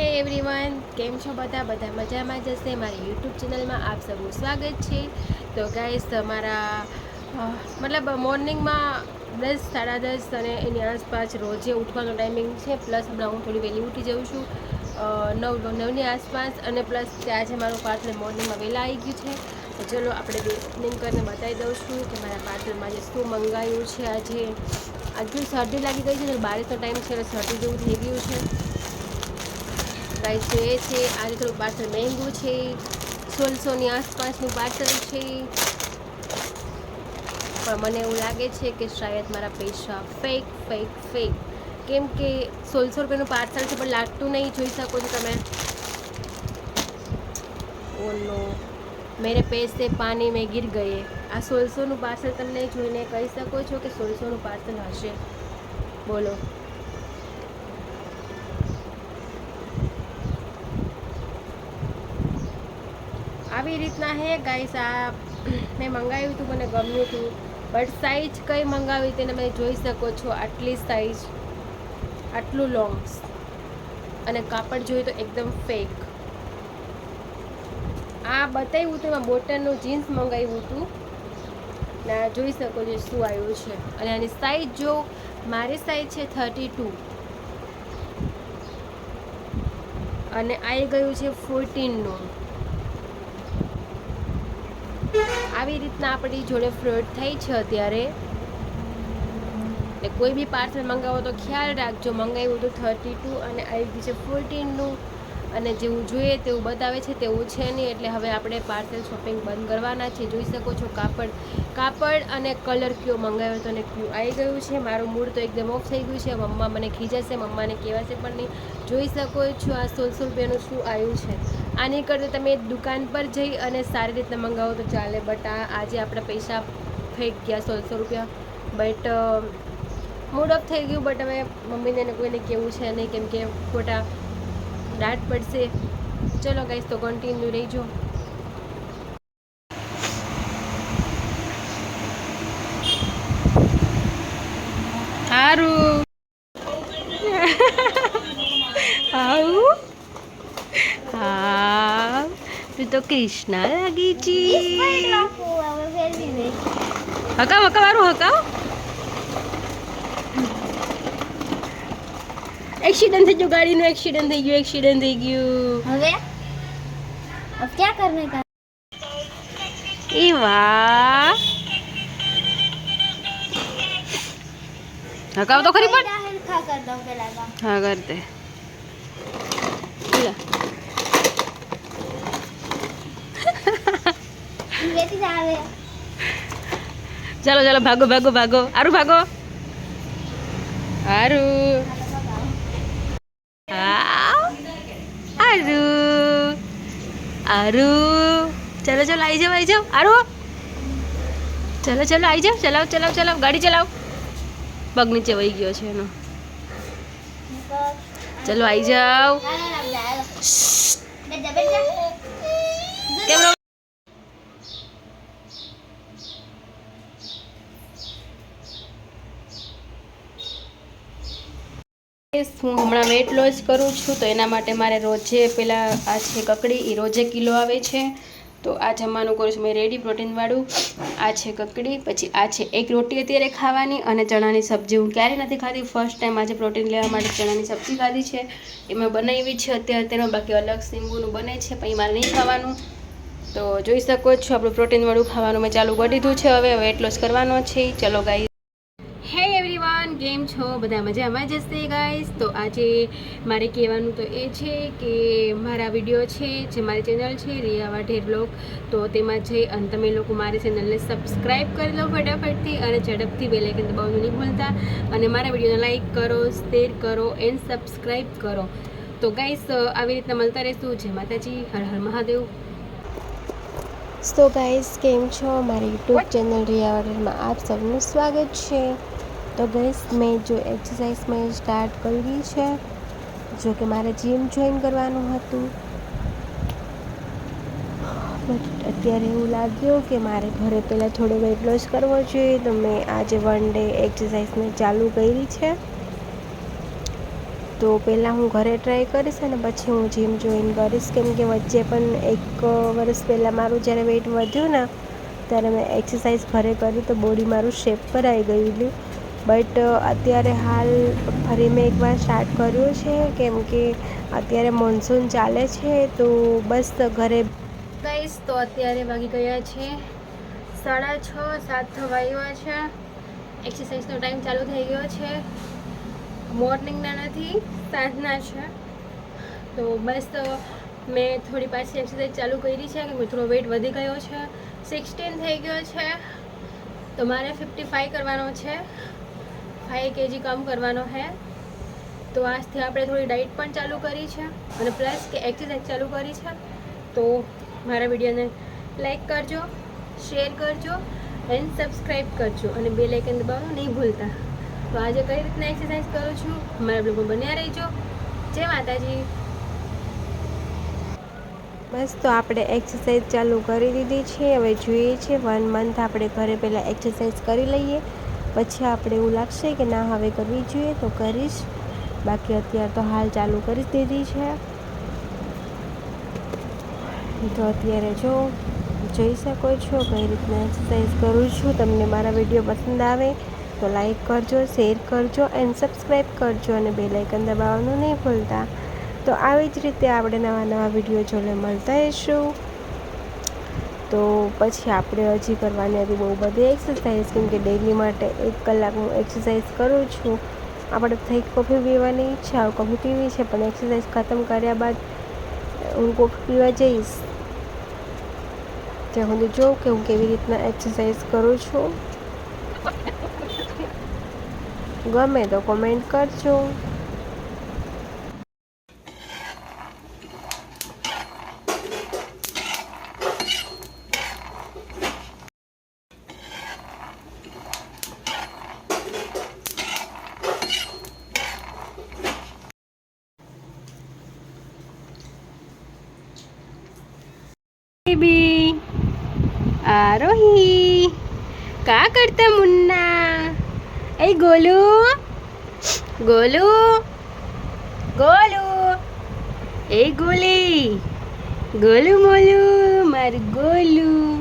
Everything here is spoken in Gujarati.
હે એવરીવન કેમ છો બધા? બધા મજામાં જશે મારી યુટ્યુબ ચેનલમાં આપ સૌનું સ્વાગત છે. તો ગાઈસ તમારા મતલબ મોર્નિંગમાં દસ, સાડા દસ અને એની આસપાસ રોજે ઉઠવાનો ટાઈમિંગ છે. પ્લસ હમણાં હું થોડી વહેલી ઉઠી જાઉં છું. નવ, નવની આસપાસ અને પ્લસ આજે મારું પાર્સલ મોર્નિંગમાં વહેલા આવી ગયું છે. તો ચલો આપણે બે ઓપનિંગ કરીને બતાવી દઉં છું કે મારા પાર્સલમાં જે શું મંગાવ્યું છે આજે. આજે શરદી લાગી ગઈ છે બારીસનો ટાઈમ છે એટલે શરદી જેવું થઈ ગયું છે. ગાઈસ તો એ છે આજે થોડું પાર્સલ મહેંગું છે સોળસોની આસપાસનું પાર્સલ છે. પણ મને એવું લાગે છે કે શાયદ મારા પૈસા ફેક ફેક ફેક કેમ કે સોળસો રૂપિયાનું પાર્સલ છે, પણ લાગતું નહીં, જોઈ શકો છો તમે. ઓનો મેરે પૈસે પાણી મેં ગીર ગયે. આ સોળસોનું પાર્સલ તમને જોઈને કહી શકો છો કે સોળસોનું પાર્સલ હશે. બોલો. આવી રીતના હે ગાઈસ આ મેં મંગાવ્યું હતું મને ગમ્યું હતું. બટ સાઈઝ કઈ મંગાવી તેને તમે જોઈ શકો છો, આટલી સાઈઝ આટલું લોંગ અને કાપડ જોઈએ તો એકદમ ફેક આ બતાવ્યું હતું, એમાં બોટનનું જીન્સ મંગાવ્યું હતું. ને જોઈ શકો છો શું આવ્યું છે. અને આની સાઈઝ જો મારી સાઈઝ છે થર્ટી ટુ અને આવી ગયું છે ફોર્ટીનનું આવી રીતના આપણી જોડે ફ્રોડ થઈ છે અત્યારે. કોઈ બી પાર્સલ મંગાવો તો ખ્યાલ રાખજો. મંગાવ્યું હતું થર્ટી ટુ અને આવી ગયું છે ફોર્ટીનનું અને જેવું જોઈએ તેવું બતાવે છે તેવું છે નહીં. એટલે હવે આપણે પાર્સલ શોપિંગ બંધ કરવાના છે. જોઈ શકો છો કાપડ કાપડ અને કલર કયો મંગાવ્યો હતો અને કયું આવી ગયું છે. મારું મૂડ તો એકદમ ઓફ થઈ ગયું છે. મમ્મા મને ખીજાશે, મમ્માને કહેવાશે પણ નહીં. જોઈ શકો છો આ સોળસો રૂપિયાનું શું આવ્યું છે. આની કરતાં તમે દુકાન પર જઈ અને સારી રીતના મંગાવો તો ચાલે. બટ આ આજે આપણા પૈસા ફેંક ગયા સોળસો રૂપિયા. બટ મૂડ ઓફ થઈ ગયું. બટ હવે મમ્મીને ને કોઈને કેવું છે નહીં. કેમ કે ખોટા દાટ પડશે. ચલો ગાઈસ તો કન્ટિન્યુ રહીજો. સારું આવું હા તું તો કૃષ્ણ લાગી છી. હકાવ હકાવ વારું હકાવ. એક્સિડન્ટ થઈ ગયું ગાડીનું એક્સિડન્ટ થઈ ગયું એક્સિડન્ટ થઈ ગયું હવે अब क्या करने का એ વાહ હકાવ તો ખરી પણ दाहिल खा कर दो पहला का હા કરતે લે बेटी जा रहे ચાલો ચાલો ભાગો ભાગો ભાગો આરું ભાગો આરું આરું ચલો ચલો આવી જાઓ આવી જાઓ. આરું ચલો ચલો આવી જાઓ. ચલાવ ચલાવ ચલાવ. ગાડી ચલાવ. પગ નીચે વહી ગયો છે એનો. ચલો આવી જાઓ. હું હમણાં વેટ લોસ કરું છું, તો એના માટે મારે રોજે પેલા આ છે કકડી એ રોજે કિલો આવે છે. તો આ જમવાનું કરું છું. મેં રેડી પ્રોટીનવાળું આ છે કકડી, પછી આ છે એક રોટી અત્યારે ખાવાની અને ચણાની સબ્જી. હું ક્યારેય નથી ખાધી. ફર્સ્ટ ટાઈમ આજે પ્રોટીન લેવા માટે ચણાની સબ્જી ખાધી છે. એ મેં બનાવી છે અત્યારે તેમાં બાકી અલગ સિંગુનું બને છે, પણ મારે નહીં ખાવાનું. તો જોઈ શકો છો, આપણું પ્રોટીનવાળું ખાવાનું મેં ચાલુ કરી દીધું છે. હવે વેટ લોસ કરવાનો છે. ચલો ગાઈ કેમ છો? બધા મજામાં જશે ગાઈસ તો આજે મારે કહેવાનું તો એ છે કે મારા વીડિયો છે જે મારી ચેનલ છે રિયા વાઢેર બ્લોગ તો તેમાં જઈ અને તમે લોકો મારી ચેનલને સબસ્ક્રાઈબ કરી લો ફટાફટથી અને ઝડપથી બે લાઇકન દબાવવાનું નહીં ભૂલતા. અને મારા વિડીયોને લાઇક કરો શેર કરો એન્ડ સબસ્ક્રાઈબ કરો. તો ગાઈસ આવી રીતના મળતા રહેશું. જય માતાજી. હર હર મહાદેવ. સો ગાઈસ કેમ છો? મારી યુટ્યુબ ચેનલ રિયા વાડરમાં આપ સૌનું સ્વાગત છે. તો ગઈસ મેં જો એક્સરસાઇઝ મેં સ્ટાર્ટ કરી છે. જો કે મારે જીમ જોઈન કરવાનું હતું. બટ અત્યારે એવું લાગ્યું કે મારે ઘરે પહેલાં થોડો વેટ લોસ કરવો જોઈએ, તો મેં આજે વન ડે એક્સરસાઇઝ મેં ચાલુ કરી છે. તો પહેલાં હું ઘરે ટ્રાય કરીશ અને પછી હું જીમ જોઈન કરીશ. કેમ કે વચ્ચે પણ એક વર્ષ પહેલાં મારું જ્યારે વેઇટ વધ્યું ને, ત્યારે મેં એક્સરસાઇઝ ઘરે કરી તો બોડી મારું શેપ પર આવી ગયેલું બટ અત્યારે હાલ ફરી મેં એકવાર સ્ટાર્ટ કર્યું છે, કેમ કે અત્યારે મોન્સૂન ચાલે છે, તો બસ ઘરે ગઈશ તો અત્યારે વાગી ગયા છે સાડા છ, સાત થવા આવ્યા છે. એક્સરસાઇઝનો ટાઈમ ચાલુ થઈ ગયો છે. મોર્નિંગના નથી, સાંજના છે. તો બસ મેં થોડી પાછી એક્સરસાઇઝ ચાલુ કરી છે કે થોડો વેઇટ વધી ગયો છે. સિક્સટીન થઈ ગયો છે. તો મારે ફિફ્ટી ફાઈવ કરવાનો છે. ફાઈવ કેજી કમ કરવાનો છે તો આજથી આપણે થોડી ડાયટ પણ ચાલુ કરી છે અને પ્લસ કે એક્સરસાઇઝ ચાલુ કરી છે. તો મારા વિડીયોને લાઈક કરજો શેર કરજો એન્ડ સબસ્ક્રાઈબ કરજો અને બે લાઇકન દબાવવાનું નહીં ભૂલતા. તો આજે કઈ રીતના એક્સરસાઇઝ કરું છું મારા બ્લોગમાં બન્યા રહેજો. જય માતાજી. બસ, તો આપણે એક્સરસાઇઝ ચાલુ કરી દીધી છે. હવે જોઈએ છીએ વન મંથ આપણે ઘરે પહેલાં એક્સરસાઇઝ કરી લઈએ. પછી આપણે એવું લાગશે કે ના, હવે કરવી જોઈએ તો કરીશ. બાકી અત્યારે તો હાલ ચાલુ કરી દીધી છે. તો અત્યારે જો, જોઈ શકો છો કઈ રીતના એક્સરસાઇઝ કરું છું. તમને મારા વીડિયો પસંદ આવે તો લાઈક કરજો શેર કરજો એન્ડ સબસ્ક્રાઈબ કરજો અને બે લાઇકન દબાવવાનું નહીં ભૂલતા. તો આવી જ રીતે આપણે નવા નવા વીડિયો જોડે મળતા રહીશું. તો પછી આપણે હજી કરવાની હતી બહુ બધી એક્સરસાઇઝ કેમ કે ડેલી માટે એક કલાક હું એક્સરસાઇઝ કરું છું. આપણે થઈ કોફી પીવાની ઈચ્છા કોફી પીવી છે, પણ એક્સરસાઇઝ ખતમ કર્યા બાદ હું કોફી પીવા જઈશ. ત્યાં સુધી જોઉં કે હું કેવી રીતના એક્સરસાઇઝ કરું છું. ગમે તો કોમેન્ટ કરજો. રોહી કા કરતા મુન્ના? એ ગોલુ. ગોલુ. ગોલુ. એ ગોલી. ગોલુ મોલુ મારું ગોલું.